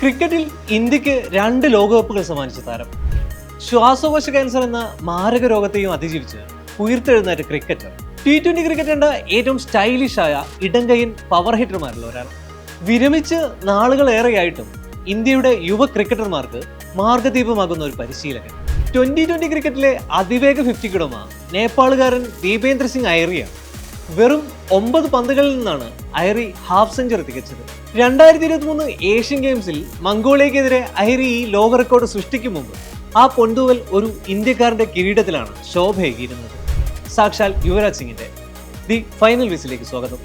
ക്രിക്കറ്റിൽ ഇന്ത്യയ്ക്ക് രണ്ട് ലോകകപ്പുകൾ സമ്മാനിച്ച താരം. ശ്വാസകോശ ക്യാൻസർ എന്ന മാരക രോഗത്തെയും അതിജീവിച്ച് ഉയർത്തെഴുന്നേറ്റ ക്രിക്കറ്റർ. ടി ട്വന്റി ക്രിക്കറ്റ് കണ്ട ഏറ്റവും സ്റ്റൈലിഷായ ഇടങ്കൈൻ പവർ ഹിറ്റർമാരിൽ ഒരാൾ വിരമിച്ച് നാളുകളേറെയായിട്ടും ഇന്ത്യയുടെ യുവ ക്രിക്കറ്റർമാർക്ക് മാർഗദീപമാകുന്ന ഒരു പരിശീലകൻ. ട്വന്റി ട്വന്റി ക്രിക്കറ്റിലെ അതിവേഗ ഫിഫ്റ്റിക്കിടമ നേപ്പാളുകാരൻ ദീപേന്ദ്ര സിംഗ് ഐറിയാണ്. വെറും ഒമ്പത് പന്തുകളിൽ നിന്നാണ് ഐറി ഹാഫ് സെഞ്ചുറി തികച്ചത്. രണ്ടായിരത്തി ഇരുപത്തി മൂന്ന് ഏഷ്യൻ ഗെയിംസിൽ മംഗോളിയക്കെതിരെ ഐറി ഈ ലോക റെക്കോർഡ് സൃഷ്ടിക്കും മുമ്പ് ആ പൊന്തൂവൽ ഒരു ഇന്ത്യക്കാരന്റെ കിരീടത്തിലാണ് ശോഭയേകിയിരുന്നത് സാക്ഷാൽ യുവരാജ് സിംഗിന്റെ ദി ഫൈനൽ വിസിലേക്ക് സ്വാഗതം.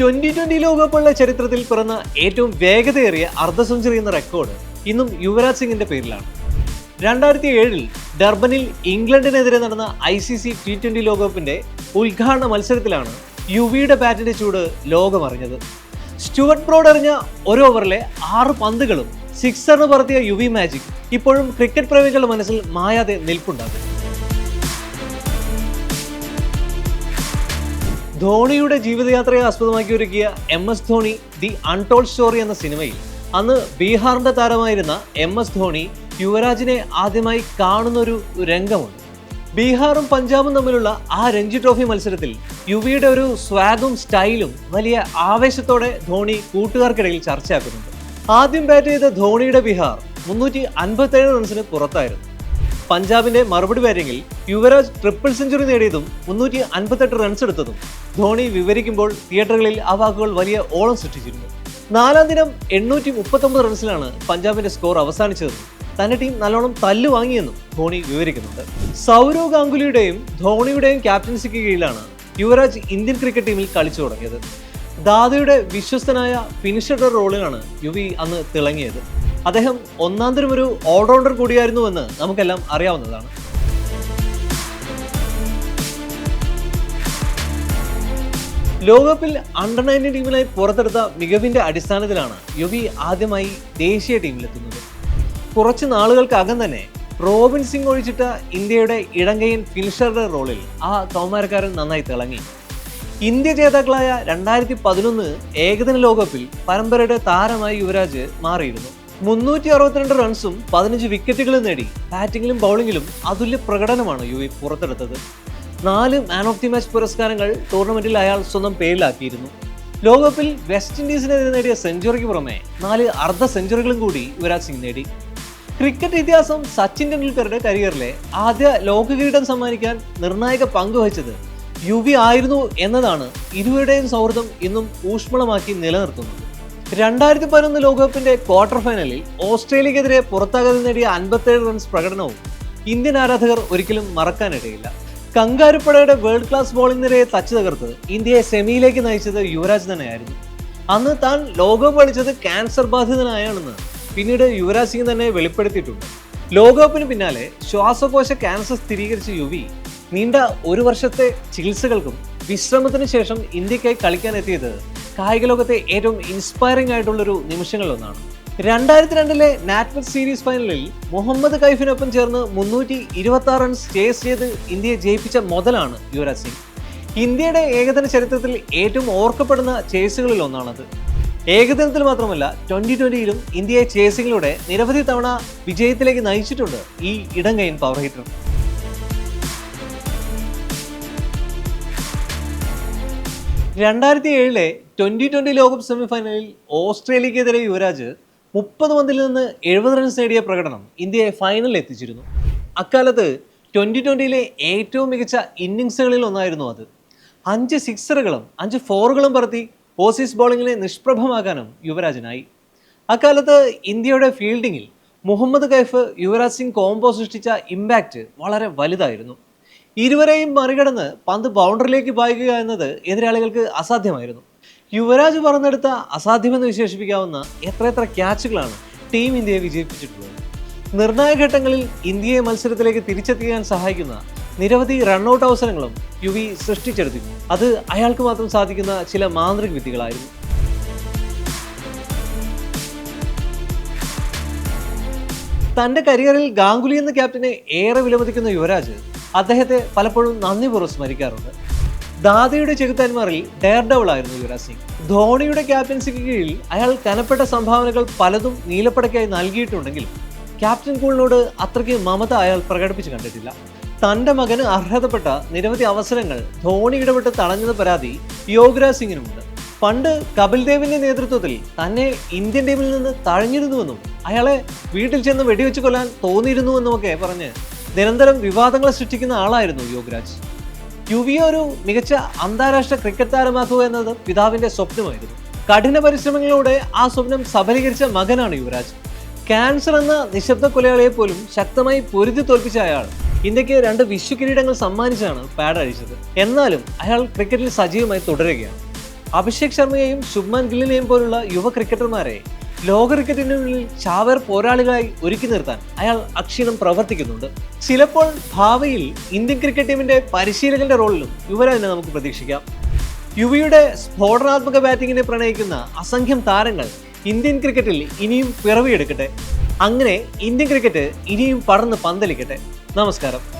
ട്വന്റി ട്വന്റി ലോകകപ്പുള്ള ചരിത്രത്തിൽ പിറന്ന ഏറ്റവും വേഗതയേറിയ അർദ്ധ സെഞ്ചുറി എന്ന റെക്കോർഡ് ഇന്നും യുവരാജ് സിംഗിന്റെ പേരിലാണ്. രണ്ടായിരത്തി ഏഴിൽ ഡർബനിൽ ഇംഗ്ലണ്ടിനെതിരെ നടന്ന I C C T twenty ലോകകപ്പിന്റെ ഉദ്ഘാടന മത്സരത്തിലാണ് യുവിയുടെ ബാറ്റിന്റെ ചൂട് ലോകമറിഞ്ഞത്. സ്റ്റുവർട്ട് ബ്രോഡ് എറിഞ്ഞ ഒരു ഓവറിലെ ആറ് പന്തുകളും സിക്സറിന് പറത്തിയ യുവി മാജിക് ഇപ്പോഴും ക്രിക്കറ്റ് പ്രേമികളുടെ മനസ്സിൽ മായാതെ നിൽപ്പുണ്ടാകും. ധോണിയുടെ ജീവിതയാത്രയെ ആസ്പദമാക്കി ഒരുക്കിയ M S Dhoni the untold story എന്ന സിനിമയിൽ അന്ന് ബീഹാറിന്റെ താരമായിരുന്ന എം എസ് ധോണി യുവരാജിനെ ആദ്യമായി കാണുന്ന ഒരു രംഗമുണ്ട്. ബീഹാറും പഞ്ചാബും തമ്മിലുള്ള ആ രഞ്ജി ട്രോഫി മത്സരത്തിൽ യുവിയുടെ ഒരു സ്വാഗും സ്റ്റൈലും വലിയ ആവേശത്തോടെ ധോണി കൂട്ടുകാർക്കിടയിൽ ചർച്ചയാക്കുന്നുണ്ട്. ആദ്യം ബാറ്റ് ചെയ്ത ധോണിയുടെ ബീഹാർ മുന്നൂറ്റി അൻപത്തേഴ് റൺസിന് പുറത്തായിരുന്നു. പഞ്ചാബിന്റെ മറുപടി ബാറ്റിംഗിൽ യുവരാജ് ട്രിപ്പിൾ സെഞ്ചുറി നേടിയതും മുന്നൂറ്റി അൻപത്തെട്ട് റൺസ് എടുത്തതും ധോണി വിവരിക്കുമ്പോൾ തിയേറ്ററുകളിൽ ആ വാക്കുകൾ വലിയ ഓളം സൃഷ്ടിച്ചിരുന്നു. നാലാം ദിനം എണ്ണൂറ്റി മുപ്പത്തൊമ്പത് റൺസിലാണ് പഞ്ചാബിന്റെ സ്കോർ അവസാനിച്ചതെന്നും തന്റെ ടീം നല്ലോണം തല്ലു വാങ്ങിയെന്നും ധോണി വിവരിക്കുന്നുണ്ട്. സൗരവ് ഗാംഗുലിയുടെയും ധോണിയുടെയും ക്യാപ്റ്റൻസിക്ക് കീഴിലാണ് യുവരാജ് ഇന്ത്യൻ ക്രിക്കറ്റ് ടീമിൽ കളിച്ചു തുടങ്ങിയത്. ദാദയുടെ വിശ്വസ്തനായ ഫിനിഷറുടെ റോളിലാണ് യുവി അന്ന് തിളങ്ങിയത്. അദ്ദേഹം ഒന്നാം ഒരു ഓൾറൗണ്ടർ കൂടിയായിരുന്നുവെന്ന് നമുക്കെല്ലാം അറിയാവുന്നതാണ്. ലോകകപ്പിൽ അണ്ടർ നയന്റീൻ ടീമിനായി പുറത്തെടുത്ത മികവിന്റെ അടിസ്ഥാനത്തിലാണ് യുവി ആദ്യമായി ദേശീയ ടീമിലെത്തുന്നത് കുറച്ച് നാളുകൾക്കകം തന്നെ റോബിൻ സിംഗ് ഒഴിച്ചിട്ട ഇന്ത്യയുടെ ഇടങ്കയൻ ഫിനിഷറുടെ റോളിൽ ആ കൗമാരക്കാരൻ നന്നായി തിളങ്ങി. ഇന്ത്യ ജേതാക്കളായ രണ്ടായിരത്തി പതിനൊന്ന് ഏകദിന ലോകകപ്പിൽ പരമ്പരയുടെ താരമായി യുവരാജ് മാറിയിരുന്നു. മുന്നൂറ്റി അറുപത്തിരണ്ട് റൺസും പതിനഞ്ച് വിക്കറ്റുകളും നേടി ബാറ്റിംഗിലും ബൗളിംഗിലും അതുല്യ പ്രകടനമാണ് യുവി പുറത്തെടുത്തത്. നാല് മാൻ ഓഫ് ദി മാച്ച് പുരസ്കാരങ്ങൾ ടൂർണമെന്റിൽ അയാൾ സ്വന്തം പേരിലാക്കിയിരുന്നു. ലോകകപ്പിൽ വെസ്റ്റ് ഇൻഡീസിനെതിരെ നേടിയ സെഞ്ചുറിക്ക് പുറമെ നാല് അർദ്ധ സെഞ്ചുറികളും കൂടി യുവരാജ് സിംഗ് നേടി. ക്രിക്കറ്റ് ഇതിഹാസം സച്ചിൻ ടെണ്ടുൽക്കറുടെ കരിയറിലെ ആദ്യ ലോക കിരീടം സമ്മാനിക്കാൻ നിർണായക പങ്ക് വഹിച്ചത് യുവി ആയിരുന്നു എന്നതാണ് ഇരുവരുടെയും സൗഹൃദം ഇന്നും ഊഷ്മളമാക്കി നിലനിർത്തുന്നത്. രണ്ടായിരത്തി പതിനൊന്ന് ലോകകപ്പിന്റെ ക്വാർട്ടർ ഫൈനലിൽ ഓസ്ട്രേലിയക്കെതിരെ പുറത്താകാതെ നേടിയ അൻപത്തേഴ് റൺസ് പ്രകടനവും ഇന്ത്യൻ ആരാധകർ ഒരിക്കലും മറക്കാനിടയില്ല. കങ്കാരുപ്പടയുടെ വേൾഡ് ക്ലാസ് ബോളിംഗ് നിരയെ തച്ചു തകർത്ത് ഇന്ത്യയെ സെമിയിലേക്ക് നയിച്ചത് യുവരാജ് തന്നെയായിരുന്നു. അന്ന് താൻ ലോകകപ്പ് കളിച്ചത് ക്യാൻസർ ബാധിതനായാണെന്ന് പിന്നീട് യുവരാജ് സിംഗ് തന്നെ വെളിപ്പെടുത്തിയിട്ടുണ്ട്. ലോകകപ്പിന് പിന്നാലെ ശ്വാസകോശ ക്യാൻസർ സ്ഥിരീകരിച്ച യുവി നീണ്ട ഒരു വർഷത്തെ ചികിത്സകൾക്കും വിശ്രമത്തിന് ശേഷം ഇന്ത്യക്കായി കളിക്കാൻ എത്തിയത് കായിക ലോകത്തെ ഏറ്റവും ഇൻസ്പയറിംഗ് ആയിട്ടുള്ളൊരു നിമിഷങ്ങളിലൊന്നാണ്. രണ്ടായിരത്തി രണ്ടിലെ നാറ്റ്വർ സീരീസ് ഫൈനലിൽ മുഹമ്മദ് കൈഫിനൊപ്പം ചേർന്ന് മുന്നൂറ്റി ഇരുപത്തി ആറ് റൺസ് ചേസ് ചെയ്ത് ഇന്ത്യയെ ജയിപ്പിച്ച മുതലാണ് യുവരാജ് സിംഗ്. ഇന്ത്യയുടെ ഏകദിന ചരിത്രത്തിൽ ഏറ്റവും ഓർക്കപ്പെടുന്ന ചേസുകളിൽ ഒന്നാണത് ഏകദിനത്തിൽ മാത്രമല്ല ട്വന്റി ട്വന്റിയിലും ഇന്ത്യയെ ചേസിങ്ങിലൂടെ നിരവധി തവണ വിജയത്തിലേക്ക് നയിച്ചിട്ടുണ്ട് ഈ ഇടങ്കൈൻ പവർ ഹിറ്റർ രണ്ടായിരത്തി ഏഴിലെ ട്വന്റി ട്വന്റി ലോകകപ്പ് സെമിഫൈനലിൽ ഓസ്ട്രേലിയക്കെതിരെ യുവരാജ് മുപ്പത് പന്തിൽ നിന്ന് എഴുപത് റൺസ് നേടിയ പ്രകടനം ഇന്ത്യയെ ഫൈനലിൽ എത്തിച്ചിരുന്നു. അക്കാലത്ത് ട്വന്റി ട്വന്റിയിലെ ഏറ്റവും മികച്ച ഇന്നിങ്സുകളിൽ ഒന്നായിരുന്നു അത്. അഞ്ച് സിക്സറുകളും അഞ്ച് ഫോറുകളും പറത്തി ഓസീസ് ബോളിങ്ങിനെ നിഷ്പ്രഭമാക്കാനും യുവരാജിനായി. അക്കാലത്ത് ഇന്ത്യയുടെ ഫീൽഡിങ്ങിൽ മുഹമ്മദ് കൈഫ് യുവരാജ് സിംഗ് കോംബോ സൃഷ്ടിച്ച ഇമ്പാക്റ്റ് വളരെ വലുതായിരുന്നു. ഇരുവരെയും മറികടന്ന് പന്ത് ബൗണ്ടറിയിലേക്ക് പായിക്കുക എന്നത് എതിരാളികൾക്ക് അസാധ്യമായിരുന്നു. യുവരാജ് പറഞ്ഞെടുത്ത അസാധ്യമെന്ന് വിശേഷിപ്പിക്കാവുന്ന എത്രയെത്ര ക്യാച്ചുകളാണ് ടീം ഇന്ത്യയെ വിജയിപ്പിച്ചിട്ടുള്ളത്. നിർണായക ഘട്ടങ്ങളിൽ ഇന്ത്യയെ മത്സരത്തിലേക്ക് തിരിച്ചെത്തിക്കാൻ സഹായിക്കുന്ന നിരവധി റൺഔട്ട് അവസരങ്ങളും യുവി സൃഷ്ടിച്ചെടുത്തിരുന്നു. അത് അയാൾക്ക് മാത്രം സാധിക്കുന്ന ചില മാന്ത്രിക വിദ്യകളായിരുന്നു. തന്റെ കരിയറിൽ ഗാംഗുലി എന്ന ക്യാപ്റ്റനെ ഏറെ വിലമതിക്കുന്ന യുവരാജ് അദ്ദേഹത്തെ പലപ്പോഴും നന്ദിപൂർവം സ്മരിക്കാറുണ്ട്. ദാദയുടെ ചെകുത്താന്മാരിൽ ഡെയർ ഡബിൾ ആയിരുന്നു യുവരാജ് സിംഗ്. ധോണിയുടെ ക്യാപ്റ്റൻസിക്ക് കീഴിൽ അയാൾ കനപ്പെട്ട സംഭാവനകൾ പലതും നീലപ്പടയ്ക്കായി നൽകിയിട്ടുണ്ടെങ്കിലും ക്യാപ്റ്റൻ കൂളിനോട് അത്രയ്ക്ക് മമത അയാൾ പ്രകടിപ്പിച്ച് കണ്ടിട്ടില്ല. തന്റെ മകന് അർഹതപ്പെട്ട നിരവധി അവസരങ്ങൾ ധോണി ഇടപെട്ട് തടഞ്ഞത് പരാതി യോഗരാജ് സിംഗിനുമുണ്ട്. പണ്ട് കപിൽ ദേവിന്റെ നേതൃത്വത്തിൽ തന്നെ ഇന്ത്യൻ ടീമിൽ നിന്ന് തഴഞ്ഞിരുന്നുവെന്നും അയാളെ വീട്ടിൽ ചെന്ന് വെടിവെച്ച് കൊല്ലാൻ തോന്നിയിരുന്നുവെന്നുമൊക്കെ പറഞ്ഞ് നിരന്തരം വിവാദങ്ങൾ സൃഷ്ടിക്കുന്ന ആളായിരുന്നു യോഗരാജ്. യുവിയെ ഒരു മികച്ച അന്താരാഷ്ട്ര ക്രിക്കറ്റ് താരമാക്കുക എന്നത് പിതാവിന്റെ സ്വപ്നമായിരുന്നു. കഠിന പരിശ്രമങ്ങളിലൂടെ ആ സ്വപ്നം സഫലീകരിച്ച മകനാണ് യുവരാജ്. ക്യാൻസർ എന്ന നിശബ്ദ കൊലയാളിയെ പോലും ശക്തമായി പൊരുതി തോൽപ്പിച്ച അയാൾ ഇന്ത്യയ്ക്ക് രണ്ട് വിശ്വ കിരീടങ്ങൾ സമ്മാനിച്ചാണ് പാഡ് അഴിച്ചത്. എന്നാലും അയാൾ ക്രിക്കറ്റിൽ സജീവമായി തുടരുകയാണ്. അഭിഷേക് ശർമ്മയെയും ശുഭ്മാൻ ഗില്ലിനെയും പോലുള്ള യുവ ക്രിക്കറ്റർമാരെ ലോക ക്രിക്കറ്റിന് മുന്നിൽ ചാവേർ പോരാളികളായി ഒരുക്കി നിർത്താൻ അയാൾ അക്ഷീണം പ്രവർത്തിക്കുന്നുണ്ട്. ചിലപ്പോൾ ഭാവിയിൽ ഇന്ത്യൻ ക്രിക്കറ്റ് ടീമിന്റെ പരിശീലകന്റെ റോളിലും യുവരാജിനെ നമുക്ക് പ്രതീക്ഷിക്കാം. യുവിയുടെ സ്ഫോടനാത്മക ബാറ്റിങ്ങിനെ പ്രണയിക്കുന്ന അസംഖ്യം താരങ്ങൾ ഇന്ത്യൻ ക്രിക്കറ്റിൽ ഇനിയും പിറവിയെടുക്കട്ടെ. അങ്ങനെ ഇന്ത്യൻ ക്രിക്കറ്റ് ഇനിയും പടർന്ന് പന്തലിക്കട്ടെ. നമസ്കാരം.